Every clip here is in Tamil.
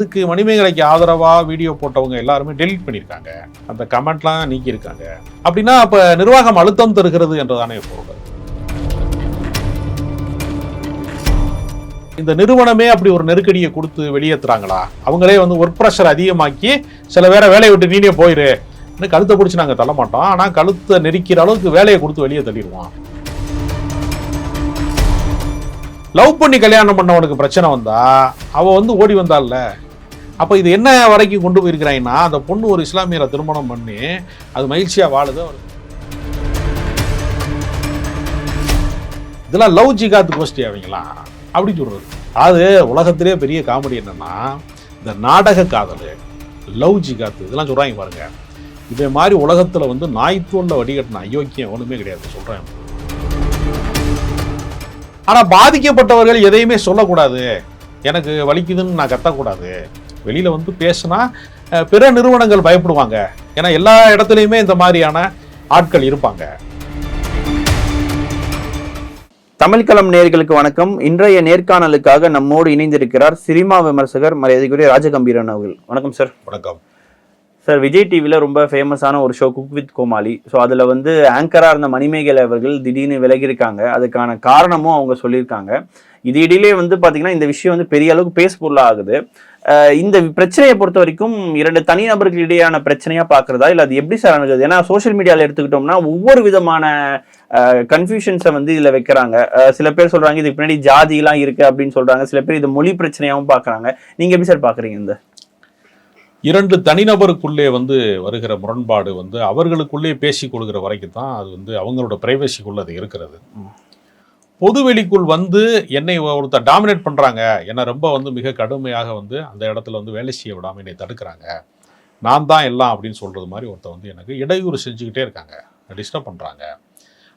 இதுக்கு மணிமேகலைக்கு ஆதரவாக வீடியோ போட்டவங்க எல்லாருமே டெலீட் பண்ணியிருக்காங்க. அந்த கமெண்ட்லாம் நீக்கியிருக்காங்க. அப்படின்னா அப்போ நிர்வாகம் அழுத்தம் தருகிறது என்றுதானே பொருள் இந்த நிறுவனமே அப்படி ஒரு நெருக்கடியை கொடுத்து வெளியேற்றுறாங்களா அவங்களே வந்து ஒர்க் ப்ரெஷர் அதிகமாக்கி சில பேரை வேலையை விட்டு நீனே போயிரு. இன்னும் கழுத்தை பிடிச்சி நாங்கள் தள்ள மாட்டோம். ஆனால் கழுத்தை நெரிக்கிற அளவுக்கு வேலையை கொடுத்து வெளியே தள்ளிடுவோம். லவ் பண்ணி கல்யாணம் பண்ணவனுக்கு பிரச்சனை வந்தா அவ வந்து ஓடி வந்தாள்ல. அப்போ இது என்ன வரைக்கும் கொண்டு போயிருக்கிறாங்கன்னா அந்த பொண்ணு ஒரு இஸ்லாமியரை திருமணம் பண்ணி அது மகிழ்ச்சியாக வாழுது அவர் இதெல்லாம் லவ் ஜிகாத் கோஷ்டி அவங்களா? அப்படி சொல்றது. அது உலகத்திலே பெரிய காமெடி என்னன்னா இந்த நாடக காதல் லவ் ஜிகாத் இதெல்லாம் சொல்றாங்க பாருங்க. இதே மாதிரி உலகத்தில் வந்து நாய்த்தோல்ல வடிகட்டின அயோக்கியம் ஒன்றுமே கிடையாது சொல்கிறேன் ஆனால் பாதிக்கப்பட்டவர்கள் எதையுமே சொல்லக்கூடாது. எனக்கு வலிக்குதுன்னு நான் கத்தக்கூடாது. வெளியில வந்து பேசினா பிற நிறுவனங்கள் பயப்படுவாங்க. ஏன்னா எல்லா இடத்துலையுமே இந்த மாதிரியான ஆட்கள் இருப்பாங்க. தமிழ்களம் நேயர்களுக்கு வணக்கம். இன்றைய நேர்காணலுக்காக நம்மோடு இணைந்திருக்கிறார் சினிமா விமர்சகர் மரியாதைக்குரிய ராஜகம்பீரன் அவர்கள். வணக்கம் சார். வணக்கம். சார் விஜய் டிவியில் ரொம்ப ஃபேமஸான ஒரு show cook with Komali. So அதில் வந்து ஆங்கராக இருந்த மணிமேகலை அவர்கள் திடீர்னு விலகியிருக்காங்க. அதுக்கான காரணமும் அவங்க சொல்லியிருக்காங்க. இது இடையிலே வந்து பார்த்தீங்கன்னா இந்த விஷயம் வந்து பெரிய அளவுக்கு பேஸ் பொருளாக ஆகுது இந்த பிரச்சனையை பொறுத்த வரைக்கும் இரண்டு தனிநபர்கள் இடையான பிரச்சனையா பார்க்குறதா? இல்லை அது எப்படி சார் அணுகுது? ஏன்னா சோஷியல் மீடியாவில் எடுத்துக்கிட்டோம்னா ஒவ்வொரு விதமான கன்ஃபியூஷன்ஸை வந்து இதில் வைக்கிறாங்க. சில பேர் சொல்றாங்க இதுக்கு பின்னாடி ஜாதிலாம் இருக்கு அப்படின்னு சொல்றாங்க. சில பேர் இது மொழி பிரச்சனையாகவும் பார்க்குறாங்க. நீங்க எப்படி சார் பார்க்குறீங்க இந்த? இரண்டு தனிநபருக்குள்ளே வந்து வருகிற முரண்பாடு வந்து அவர்களுக்குள்ளே பேசி கொடுக்கிற வரைக்கும் தான் அது வந்து அவங்களோட பிரைவசிக்குள்ள அது இருக்கிறது. பொதுவெளிக்குள் வந்து என்னை ஒருத்தர் டாமினேட் பண்ணுறாங்க என்னை ரொம்ப வந்து மிக கடுமையாக வந்து அந்த இடத்துல வந்து வேலை செய்ய விடாமல் என்னை தடுக்கிறாங்க. நான் தான் எல்லாம் அப்படின்னு சொல்கிறது மாதிரி ஒருத்தர் வந்து எனக்கு இடையூறு செஞ்சுக்கிட்டே இருக்காங்க. டிஸ்டர்ப் பண்ணுறாங்க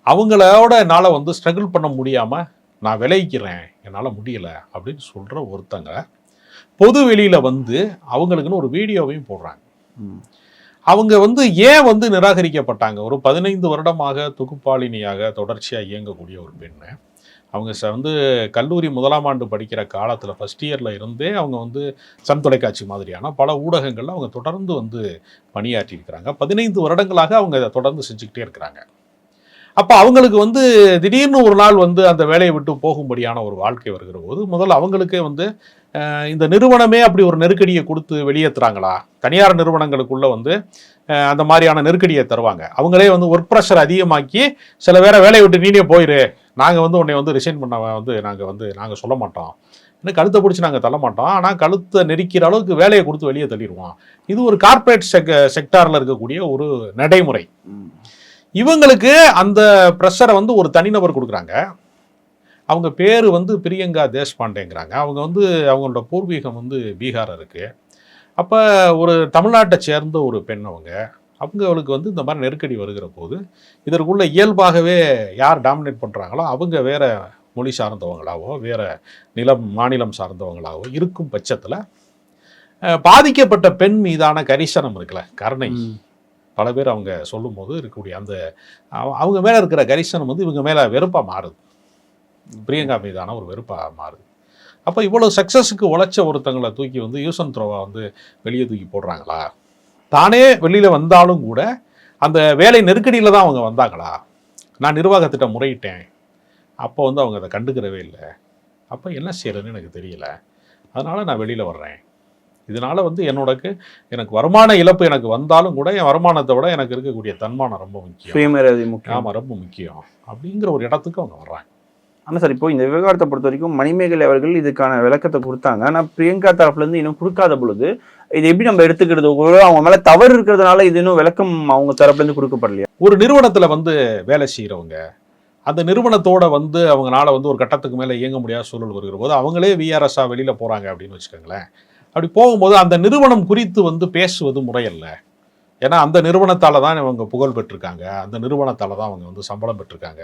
அவங்களோட என்னால் வந்து ஸ்ட்ரகிள் பண்ண முடியாமல் நான் விளைவிக்கிறேன். என்னால் முடியலை அப்படின்னு சொல்கிற ஒருத்தங்க பொது வெளியில் வந்து அவங்களுக்குன்னு ஒரு வீடியோவையும் போடுறாங்க. அவங்க வந்து ஏன் வந்து நிராகரிக்கப்பட்டாங்க? ஒரு பதினைந்து வருடமாக தொகுப்பாளினியாக தொடர்ச்சியாக இயங்கக்கூடிய ஒரு பெண்ணு. அவங்க ச- வந்து கல்லூரி முதலாம் ஆண்டு படிக்கிற காலத்தில் ஃபஸ்ட் இயரில் இருந்தே அவங்க வந்து சன் தொலைக்காட்சி மாதிரியான பல ஊடகங்களில் அவங்க தொடர்ந்து வந்து பணியாற்றி இருக்கிறாங்க. பதினைந்து வருடங்களாக அவங்க அதை தொடர்ந்து செஞ்சுக்கிட்டே இருக்கிறாங்க. அப்போ அவங்களுக்கு வந்து திடீர்னு ஒரு நாள் வந்து அந்த வேலையை விட்டு போகும்படியான ஒரு வாழ்க்கை வருகிற போது முதல்ல அவங்களுக்கே வந்து இந்த நிறுவனமே அப்படி ஒரு நெருக்கடியை கொடுத்து வெளியேற்றுறாங்களா தனியார் நிறுவனங்களுக்குள்ள வந்து அந்த மாதிரியான நெருக்கடியை தருவாங்க. அவங்களே வந்து ஒர்க் ப்ரெஷர் அதிகமாக்கி சில பேரை வேலையை விட்டு நீனே போயிரு. நாங்கள் வந்து உன்னை வந்து ரிசைன் பண்ண வந்து நாங்கள் வந்து நாங்கள் சொல்ல மாட்டோம். இன்னும் கழுத்தை பிடிச்சி நாங்கள் தள்ள மாட்டோம். ஆனால் கழுத்தை நெரிக்கிற அளவுக்கு வேலையை கொடுத்து வெளியே தள்ளிடுவோம் இது ஒரு கார்ப்பரேட் செக் செக்டாரில் இருக்கக்கூடிய ஒரு நடைமுறை. இவங்களுக்கு அந்த ப்ரெஷரை வந்து ஒரு தனிநபர் கொடுக்குறாங்க. அவங்க பேர் வந்து பிரியங்கா தேஷ்பாண்டேங்கிறாங்க. அவங்க வந்து அவங்களோட பூர்வீகம் வந்து பீகார் இருக்கு அப்போ ஒரு தமிழ்நாட்டை சேர்ந்த ஒரு பெண் அவங்க. அவங்களுக்கு வந்து இந்த மாதிரி நெருக்கடி வருகிற போது இதற்குள்ள இயல்பாகவே யார் டாமினேட் பண்ணுறாங்களோ அவங்க வேற மொழி சார்ந்தவங்களாவோ வேற நிலம் மாநிலம் சார்ந்தவங்களாவோ இருக்கும் பட்சத்தில் பாதிக்கப்பட்ட பெண் மீதான கரிசனம் இருக்குல்ல கருணை. பல பேர் அவங்க சொல்லும்போது இருக்கக்கூடிய அந்த அவ- அவங்க மேலே இருக்கிற கரிசனம் வந்து இவங்க மேலே வெறுப்பாக மாறுது. பிரியங்கா மீதான ஒரு வெறுப்பாக மாறுது. அப்போ இவ்வளோ சக்ஸஸுக்கு உழைச்ச ஒருத்தங்களை தூக்கி வந்து யூசன் த்ரோவா வந்து வெளியே தூக்கி போடுறாங்களா? தானே வெளியில் வந்தாலும் கூட அந்த வேலை நெருக்கடியில் தான் அவங்க வந்தாங்களா? நான் நிர்வாகத்திட்ட முறையிட்டேன். அப்போ வந்து அவங்க அதை கண்டுக்கிறவே இல்லை. அப்போ என்ன செய்யறதுன்னு எனக்கு தெரியல. அதனால் நான் வெளியில் வர்றேன். இதனால் வந்து என்னோடக்கு எனக்கு வருமான இழப்பு எனக்கு வந்தாலும் கூட என் வருமானத்தை விட எனக்கு இருக்கக்கூடிய தன்மானம் ரொம்ப முக்கியம். ஆமாம் ரொம்ப முக்கியம். அப்படிங்கிற ஒரு இடத்துக்கு அவங்க வர்றாங்க. ஆனால் சார் இப்போ இந்த விவகாரத்தை பொறுத்த வரைக்கும் மணிமேகலை அவர்கள் இதுக்கான விளக்கத்தை கொடுத்தாங்க. ஆனால் பிரியங்கா தரப்புலேருந்து இன்னும் கொடுக்காத பொழுது இது எப்படி நம்ம எடுத்துக்கிறது? ஒருவேளை அவங்க மேலே தவறு இருக்கிறதுனால இது இன்னும் விளக்கம் அவங்க தரப்புலேருந்து கொடுக்கப்படலையா? ஒரு நிறுவனத்தில் வந்து வேலை செய்கிறவங்க அந்த நிறுவனத்தோட வந்து அவங்களால வந்து ஒரு கட்டத்துக்கு மேலே இயங்க முடியாத சூழல் வருகிற போது அவங்களே விஆர்எஸ்ஆ வெளியில் போகிறாங்க அப்படின்னு வச்சுக்கோங்களேன். அப்படி போகும்போது அந்த நிறுவனம் குறித்து வந்து பேசுவது முறையல்ல ஏன்னா அந்த நிறுவனத்தால் தான் இவங்க புகழ் பெற்றிருக்காங்க. அந்த நிறுவனத்தால் தான் அவங்க வந்து சம்பளம் பெற்றிருக்காங்க.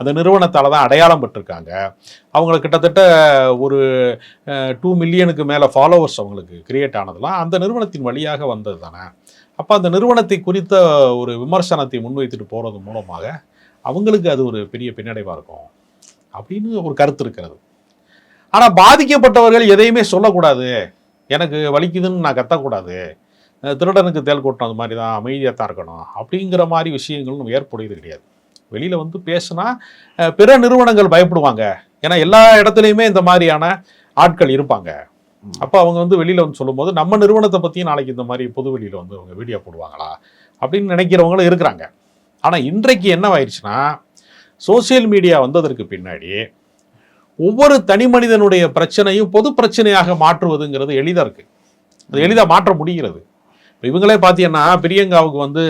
அந்த நிறுவனத்தால் தான் அடையாளம் பெற்றிருக்காங்க. அவங்களுக்கு கிட்டத்தட்ட ஒரு டூ மில்லியனுக்கு மேலே ஃபாலோவர்ஸ் அவங்களுக்கு கிரியேட் ஆனதெல்லாம் அந்த நிறுவனத்தின் வழியாக வந்தது தானே. அப்போ அந்த நிறுவனத்தை குறித்த ஒரு விமர்சனத்தை முன்வைத்துட்டு போகிறது மூலமாக அவங்களுக்கு அது ஒரு பெரிய பின்னடைவாக இருக்கும் அப்படின்னு ஒரு கருத்து இருக்கிறது. ஆனால் பாதிக்கப்பட்டவர்கள் எதையுமே சொல்லக்கூடாது. எனக்கு வலிக்குதுன்னு நான் கத்தக்கூடாது. திருடனுக்கு தேல் கொட்டணும் அது மாதிரி தான் அமைதியாக தான் இருக்கணும். அப்படிங்கிற மாதிரி விஷயங்கள் நம்ம ஏற்புடையது கிடையாது. வெளியில் வந்து பேசுனா பிற நிறுவனங்கள் பயப்படுவாங்க. ஏன்னா எல்லா இடத்துலையுமே இந்த மாதிரியான ஆட்கள் இருப்பாங்க. அப்போ அவங்க வந்து வெளியில் வந்து சொல்லும்போது நம்ம நிறுவனத்தை பற்றியும் நாளைக்கு இந்த மாதிரி பொது வெளியில் வந்து அவங்க வீடியோ போடுவாங்களா? அப்படின்னு நினைக்கிறவங்களும் இருக்கிறாங்க. ஆனால் இன்றைக்கு என்னவாயிருச்சுன்னா சோஷியல் மீடியா வந்ததற்கு பின்னாடி ஒவ்வொரு தனி மனிதனுடைய பிரச்சனையும் பொது பிரச்சனையாக மாற்றுவதுங்கிறது எளிதாக இருக்குது அது எளிதாக மாற்ற முடிகிறது. இப்போ இவங்களே பார்த்தீங்கன்னா பிரியங்காவுக்கு வந்து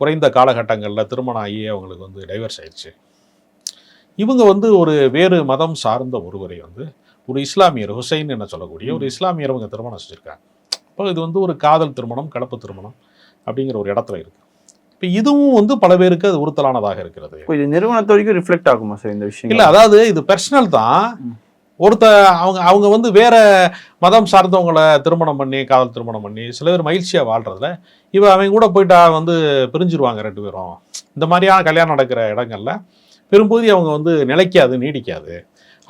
குறைந்த காலகட்டங்களில் திருமணம் ஆகி அவங்களுக்கு வந்து டைவர்ஸ் ஆயிடுச்சு. இவங்க வந்து ஒரு வேறு மதம் சார்ந்த ஒருவரை வந்து ஒரு இஸ்லாமியர் ஹுசைன் என்ன சொல்லக்கூடிய ஒரு இஸ்லாமியர் அவங்க திருமணம் செஞ்சுருக்காங்க. அப்போ இது வந்து ஒரு காதல் திருமணம் கலப்பு திருமணம் அப்படிங்கிற ஒரு இடத்துல இருக்கு. இப்போ இதுவும் வந்து பல பேருக்கு அது உறுத்தலானதாக இருக்கிறது. இப்போ இது நிறுவனத்து வரைக்கும் ரிஃப்ளெக்ட் ஆகுமா சார் இந்த விஷயம் இல்ல அதாவது இது பர்சனல் தான். ஒருத்த அவங்க அவங்க வந்து வேற மதம் சார்ந்தவங்களை திருமணம் பண்ணி காதல் திருமணம் பண்ணி சில பேர் மகிழ்ச்சியாக வாழ்றதுல இவ அவங்க கூட போயிட்டா வந்து பிரிஞ்சிருவாங்க ரெண்டு பேரும். இந்த மாதிரியான கல்யாணம் நடக்கிற இடங்கள்ல பெரும்பகுதி அவங்க வந்து நிலைக்காது நீடிக்காது.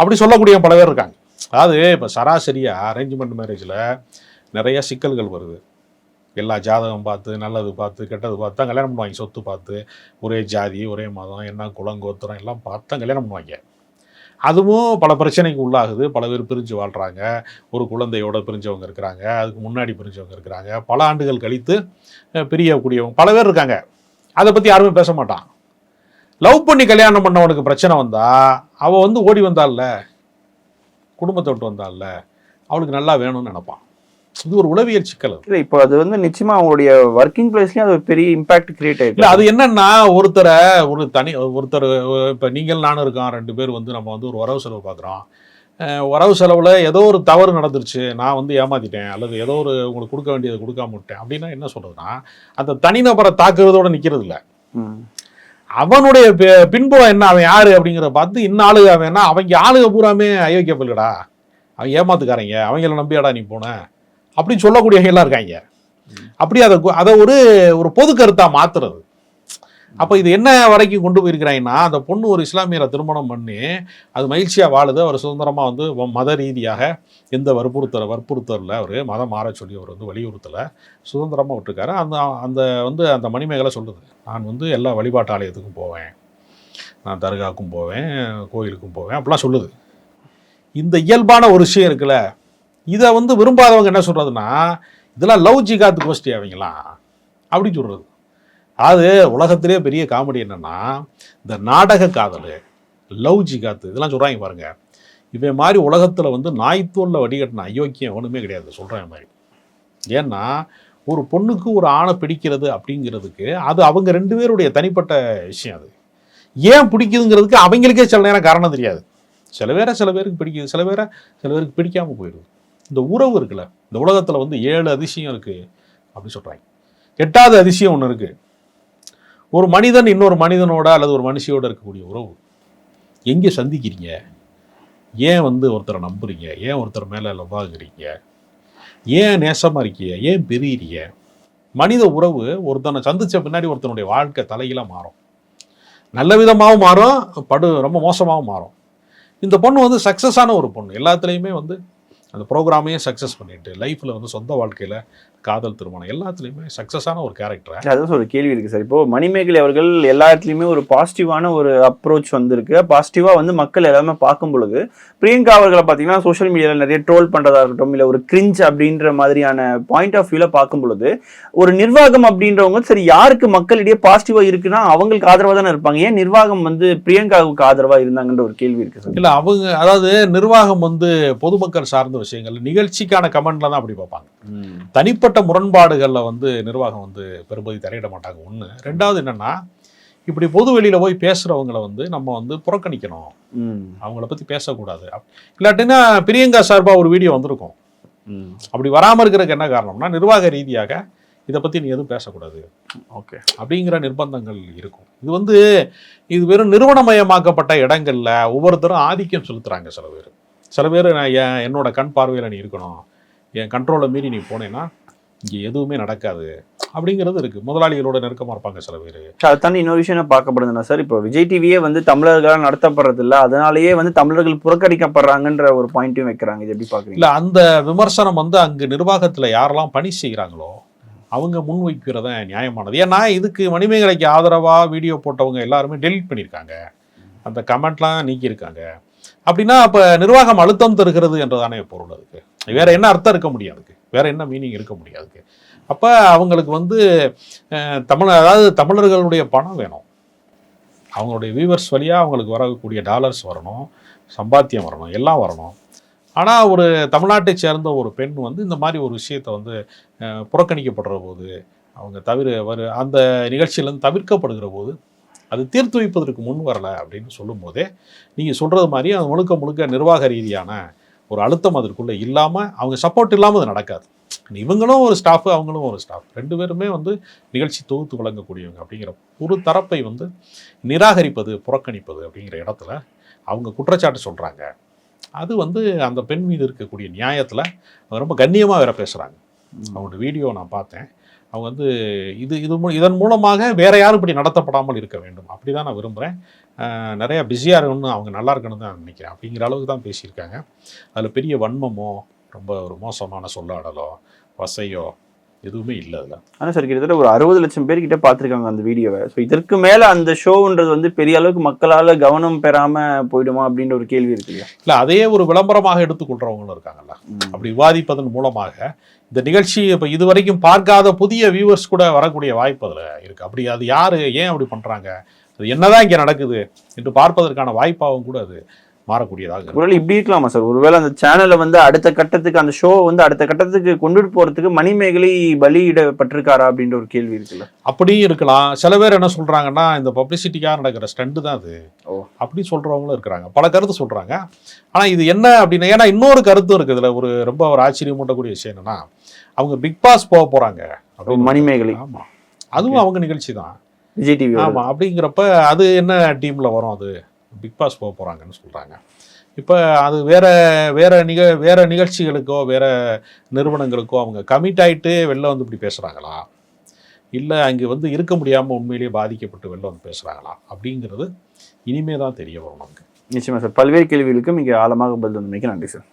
அப்படி சொல்லக்கூடிய பல பேர் இருக்காங்க. அதாவது இப்போ சராசரியாக அரேஞ்ச்மெண்ட் மேரேஜில் நிறைய சிக்கல்கள் வருது. எல்லா ஜாதகம் பார்த்து நல்லது பார்த்து கெட்டது பார்த்து தான் கல்யாணம் பண்ணுவாங்க. சொத்து பார்த்து ஒரே ஜாதி ஒரே மதம் என்ன குலங்கோத்திரம் எல்லாம் பார்த்து தான் கல்யாணம் பண்ணுவாங்க. அதுவும் பல பிரச்சனைக்கு உள்ளாகுது. பல பேர் பிரிஞ்சு வாழ்கிறாங்க ஒரு குழந்தையோட பிரிஞ்சவங்க இருக்கிறாங்க. அதுக்கு முன்னாடி பிரிஞ்சவங்க இருக்கிறாங்க. பல ஆண்டுகள் கழித்து பிரியக்கூடியவங்க பல பேர் இருக்காங்க. அதை பற்றி யாருமே பேச மாட்டான். லவ் பண்ணி கல்யாணம் பண்ணவனுக்கு பிரச்சனை வந்தால் அவள் வந்து ஓடி வந்தாள்ல குடும்பத்தை விட்டு வந்தாள்ல அவளுக்கு நல்லா வேணும்னு நினப்பான். இது ஒரு உளவியல் சிக்கல் இல்ல இப்போ அது வந்து நிச்சயமா அவங்களுடைய ஒர்க்கிங் பிளேஸ்லயும் அது பெரிய இம்பாக்ட் கிரியேட் இல்ல ஆயிருக்கு அது என்னன்னா ஒருத்தரை ஒரு தனி ஒருத்தர் இப்ப நீங்கள் நானும் இருக்கோம் ரெண்டு பேர் வந்து நம்ம வந்து ஒரு வரவு செலவு பார்க்குறோம் வரவு செலவுல ஏதோ ஒரு தவறு நடந்துருச்சு நான் வந்து ஏமாத்திட்டேன் அல்லது ஏதோ ஒரு உங்களுக்கு கொடுக்க வேண்டியதை கொடுக்காம விட்டேன் அப்படின்னா என்ன சொல்றதுன்னா அந்த தனிநபரை தாக்குறதோட நிக்கிறது இல்ல. அவனுடைய பி- பின்புலம் என்ன அவன் யாரு அப்படிங்கிறத பார்த்து இன்னும் ஆளுக அவன் என்ன அவங்க ஆளுக பூராமே அயோக்கிய பிள்ளைடா அவன் ஏமாத்துக்காரங்க அவங்கள நம்பியாடா நீ போன? அப்படின்னு சொல்லக்கூடியவங்க எல்லாம் இருக்காங்க. அப்படி அதை அதை ஒரு ஒரு பொது கருத்தாக மாத்துறது. அப்போ இது என்ன வரைக்கும் கொண்டு போயிருக்கிறாங்கன்னா அந்த பொண்ணு ஒரு இஸ்லாமியரை திருமணம் பண்ணி அது மகிழ்ச்சியாக வாழுது அவர் சுதந்திரமாக வந்து மத ரீதியாக எந்த வற்புறுத்தல வற்புறுத்தல அவர் மதம் மாற சொல்லி அவர் வந்து வலியுறுத்தலை சுதந்திரமாக விட்டுருக்காரு. அந்த அந்த வந்து அந்த மணிமேகலை சொல்லுது நான் வந்து எல்லா வழிபாட்டு ஆலயத்துக்கும் போவேன். நான் தர்காவுக்கும் போவேன் கோயிலுக்கும் போவேன். அப்படிலாம் சொல்லுது. இந்த இயல்பான ஒரு விஷயம் இருக்குல்ல இதை வந்து விரும்பாதவங்க என்ன சொல்கிறதுனா இதெல்லாம் லவ் ஜிகாத் கோஷ்டி அவங்களாம் அப்படி சொல்கிறது அது உலகத்திலே பெரிய காமெடி என்னென்னா இந்த நாடக காதல் லவ் ஜிகாத் இதெல்லாம் சொல்கிறாங்க பாருங்கள் இவன் மாதிரி உலகத்தில் வந்து நாய்த்தோலில் வடிகட்டின அயோக்கியம் ஒன்றுமே கிடையாது. சொல்கிறேன் மாதிரி. ஏன்னா ஒரு பொண்ணுக்கு ஒரு ஆணை பிடிக்கிறது அப்படிங்கிறதுக்கு அது அவங்க ரெண்டு பேருடைய தனிப்பட்ட விஷயம் அது. ஏன் பிடிக்குதுங்கிறதுக்கு அவங்களுக்கே சில நேரம் காரணம் தெரியாது. சில பேரை சில பேருக்கு பிடிக்குது. சில பேரை சில பேருக்கு பிடிக்காமல் போயிடுது. இந்த உறவு இருக்குல்ல இந்த உலகத்தில் வந்து ஏழு அதிசயம் இருக்குது அப்படி சொல்கிறாங்க எட்டாவது அதிசயம் ஒன்று இருக்குது ஒரு மனிதன் இன்னொரு மனிதனோட அல்லது ஒரு மனுஷியோட இருக்கக்கூடிய உறவு. எங்கே சந்திக்கிறீங்க? ஏன் வந்து ஒருத்தரை நம்புறீங்க? ஏன் ஒருத்தர் மேலே லவ் ஏன் நேசமாக இருக்கீங்க? ஏன் பெரியறீங்க? மனித உறவு ஒருத்தனை சந்தித்த பின்னாடி ஒருத்தனுடைய வாழ்க்கை தலையில மாறும். நல்ல விதமாகவும் மாறும் படு ரொம்ப மோசமாகவும் மாறும். இந்த பொண்ணு வந்து சக்ஸஸான ஒரு பொண்ணு. எல்லாத்துலேயுமே வந்து அந்த ப்ரோக்ராமையும் சக்ஸஸ் பண்ணிட்டு லைஃப்பில் வந்து சொந்த வாழ்க்கையில் காதல் திருமணம் எல்லாத்துலேயுமே சக்ஸஸான ஒரு கேரக்டரை அதான் ஒரு கேள்வி இருக்கு சார் இப்போ மணிமேகலை அவர்கள் எல்லா இடத்துலயுமே ஒரு பாசிட்டிவான ஒரு அப்ரோச் வந்திருக்கு. பாசிட்டிவா வந்து மக்கள் எல்லாமே பார்க்கும் பொழுது பிரியங்கா அவர்களை பார்த்தீங்கன்னா சோஷியல் மீடியால நிறைய ட்ரோல் பண்றதா இருக்கட்டும் இல்ல ஒரு கிரிஞ்ச் அப்படின்ற மாதிரியான பாயிண்ட் ஆஃப் வியூல பார்க்கும் பொழுது ஒரு நிர்வாகம் அப்படின்றவங்க சரி யாருக்கு மக்களிடையே பாசிட்டிவா இருக்குன்னா அவங்களுக்கு ஆதரவா தானே இருப்பாங்க. ஏன் நிர்வாகம் வந்து பிரியங்காவுக்கு ஆதரவா இருந்தாங்கன்ற ஒரு கேள்வி இருக்கு சார் இல்லை அவங்க அதாவது நிர்வாகம் வந்து பொதுமக்கள் சார்ந்த விஷயங்கள் நிகழ்ச்சிக்கான கமெண்ட்ல தான் அப்படி பார்ப்பாங்க. தனிப்பட்ட முரண்பாடுகளில் வந்து நிர்வாகம் வந்து பெரும்பகுதி தலையிட மாட்டாங்க. ஒன்று ரெண்டாவது என்னன்னா இப்படி பொது வெளியில போய் பேசுறவங்கள வந்து நம்ம வந்து புறக்கணிக்கணும். அவங்கள பத்தி பேசக்கூடாது. அப்- இல்லாட்டினா பிரியங்கா சார்பா ஒரு வீடியோ வந்திருக்கும். அப்படி வராம இருக்கிறதுக்கு என்ன காரணம்னா நிர்வாக ரீதியாக இதை பத்தி நீ எதுவும் பேசக்கூடாது. ஓகே. அப்படிங்கிற நிர்பந்தங்கள் இருக்கும். இது வந்து இது வெறும் நிறுவனமயமாக்கப்பட்ட இடங்கள்ல ஒவ்வொருத்தரும் ஆதிக்கம் செலுத்துறாங்க சில பேர். சில பேர் நான் என் என்னோட கண் பார்வையில் நீ இருக்கணும். என் கண்ட்ரோலை மீறி நீ போனேன்னா இங்கே எதுவுமே நடக்காது அப்படிங்கிறது இருக்கு. முதலாளிகளோட நெருக்கமா இருப்பாங்க சில பேர். அதை தாண்டி இன்னொரு விஷயம் பார்க்கப்படுதுன்னா சார் இப்போ விஜய் டிவியே வந்து தமிழர்களால் நடத்தப்படுறது இல்ல அதனாலேயே வந்து தமிழர்கள் புறக்கணிக்கப்படுறாங்கன்ற ஒரு பாயிண்ட்டையும் வைக்கிறாங்க. இது எப்படி பாக்குறீங்க இல்ல அந்த விமர்சனம் வந்து அங்கு நிர்வாகத்துல யாரெல்லாம் பணி செய்கிறாங்களோ அவங்க முன்வைக்கிறத நியாயமானது. ஏன்னா இதுக்கு மணிமேகலைக்கு ஆதரவா வீடியோ போட்டவங்க எல்லாருமே டெலிட் பண்ணியிருக்காங்க அந்த கமெண்ட்லாம் நீக்கியிருக்காங்க. அப்படின்னா அப்ப நிர்வாகம் அழுத்தம் தருகிறது என்றதானே பொருள் அதுக்கு. வேற என்ன அர்த்தம் இருக்க முடியாது அதுக்கு? வேற என்ன மீனிங் இருக்க முடியாது அப்போ அவங்களுக்கு வந்து தமிழ் அதாவது தமிழர்களுடைய பணம் வேணும். அவங்களுடைய வியூவர்ஸ் வழியாக அவங்களுக்கு வரக்கூடிய டாலர்ஸ் வரணும் சம்பாத்தியம் வரணும் எல்லாம் வரணும். ஆனால் ஒரு தமிழ்நாட்டை சேர்ந்த ஒரு பெண் வந்து இந்த மாதிரி ஒரு விஷயத்தை வந்து புறக்கணிக்கப்படுற போது அவங்க தவிர வரு அந்த நிகழ்ச்சியிலேருந்து தவிர்க்கப்படுகிற போது அது தீர்த்து வைப்பதற்கு முன் வரலை அப்படின்னு சொல்லும்போதே நீங்கள் சொல்கிறது மாதிரி அது முழுக்க முழுக்க நிர்வாக ரீதியான ஒரு அழுத்தம் அதற்குள்ளே இல்லாமல் அவங்க சப்போர்ட் இல்லாமல் அது நடக்காது. இவங்களும் ஒரு ஸ்டாஃப் அவங்களும் ஒரு ஸ்டாஃப் ரெண்டு பேருமே வந்து நிகழ்ச்சி தொகுத்து வழங்கக்கூடியவங்க அப்படிங்கிற ஒரு தரப்பை வந்து நிராகரிப்பது புறக்கணிப்பது அப்படிங்கிற இடத்துல அவங்க குற்றச்சாட்டு சொல்கிறாங்க அது வந்து அந்த பெண் மீது இருக்கக்கூடிய நியாயத்தில் ரொம்ப கண்ணியமாக வேற பேசுகிறாங்க அவங்களோட வீடியோ நான் பார்த்தேன். அவங்க வந்து இது இது இதன் மூலமாக வேற யாரும் இப்படி நடத்தப்படாமல் இருக்க வேண்டும். அப்படி தான் நான் விரும்புகிறேன் நிறையா பிஸியாக இருக்கணும்னு அவங்க நல்லா இருக்கணும்னு தான் நினைக்கிறேன். அப்படிங்கிற அளவுக்கு தான் பேசியிருக்காங்க. அதில் பெரிய வன்மமோ ரொம்ப ஒரு மோசமான சொல்லாடலோ வசையோ எதுவுமே இல்லை அதில். ஆனா சார் கிட்டத்தட்ட ஒரு அறுபது லட்சம் பேர் கிட்ட பார்த்திருக்காங்க அந்த வீடியோவை. ஸோ இதற்கு மேல அந்த ஷோன்றது வந்து பெரிய அளவுக்கு மக்களால கவனம் பெறாம போயிடுமா அப்படின்ற ஒரு கேள்வி இருக்கு இல்லையா? இல்லை அதையே ஒரு விளம்பரமாக எடுத்துக்கொள்றவங்களும் இருக்காங்கல்ல. அப்படி விவாதிப்பதன் மூலமாக இந்த நிகழ்ச்சி இப்போ இதுவரைக்கும் பார்க்காத புதிய வியூவர்ஸ் கூட வரக்கூடிய வாய்ப்பு அதில் இருக்குது அப்படி அது யார் ஏன் அப்படி பண்ணுறாங்க அது என்னதான் இங்கே நடக்குது என்று பார்ப்பதற்கான வாய்ப்பாகவும் கூட அது மாறக்கூடியதாக. ஒருவேளை இப்படி இருக்கலாமா சார்? ஒருவேளை அந்த சேனலை வந்து அடுத்த கட்டத்துக்கு அந்த ஷோ வந்து அடுத்த கட்டத்துக்கு கொண்டுட்டு போறதுக்கு மணிமேகலை பலியிடப்பட்டிருக்காரா அப்படின்ற ஒரு கேள்வி இருக்குல்ல? அப்படியும் இருக்கலாம். சில பேர் என்ன சொல்கிறாங்கன்னா இந்த பப்ளிசிட்டிக்காக நடக்கிற ஸ்டண்டு தான் அது. ஓ. அப்படி சொல்கிறவங்களும் இருக்கிறாங்க. பல கருத்து சொல்கிறாங்க ஆனால் இது என்ன அப்படின்னா ஏன்னா இன்னொரு கருத்தும் இருக்குது இதில் ஒரு ரொம்ப ஒரு ஆச்சரியமூட்டக்கூடிய விஷயம் என்னன்னா அவங்க பிக் பாஸ் போக போகிறாங்க மணிமேகலை. ஆமாம் அதுவும் அவங்க நிகழ்ச்சி தான். விஜய் டிவி ஆமாம் அப்படிங்கிறப்ப அது என்ன டீமில் வரும் அது? பிக் பாஸ் போக போகிறாங்கன்னு சொல்கிறாங்க இப்போ அது வேற வேறு நிக வேறு நிகழ்ச்சிகளுக்கோ வேறு நிறுவனங்களுக்கோ அவங்க கமிட் ஆகிட்டு வெளில வந்து இப்படி பேசுகிறாங்களா இல்லை அங்கே வந்து இருக்க முடியாமல் உண்மையிலேயே பாதிக்கப்பட்டு வெளில வந்து பேசுகிறாங்களா அப்படிங்கிறது இனிமே தான் தெரிய வரும் நமக்கு. நிச்சயமாக சார். பல்வேறு கேள்விகளுக்கும் இங்கே ஆழமாக பதில் வந்தமைக்கு நன்றி சார்.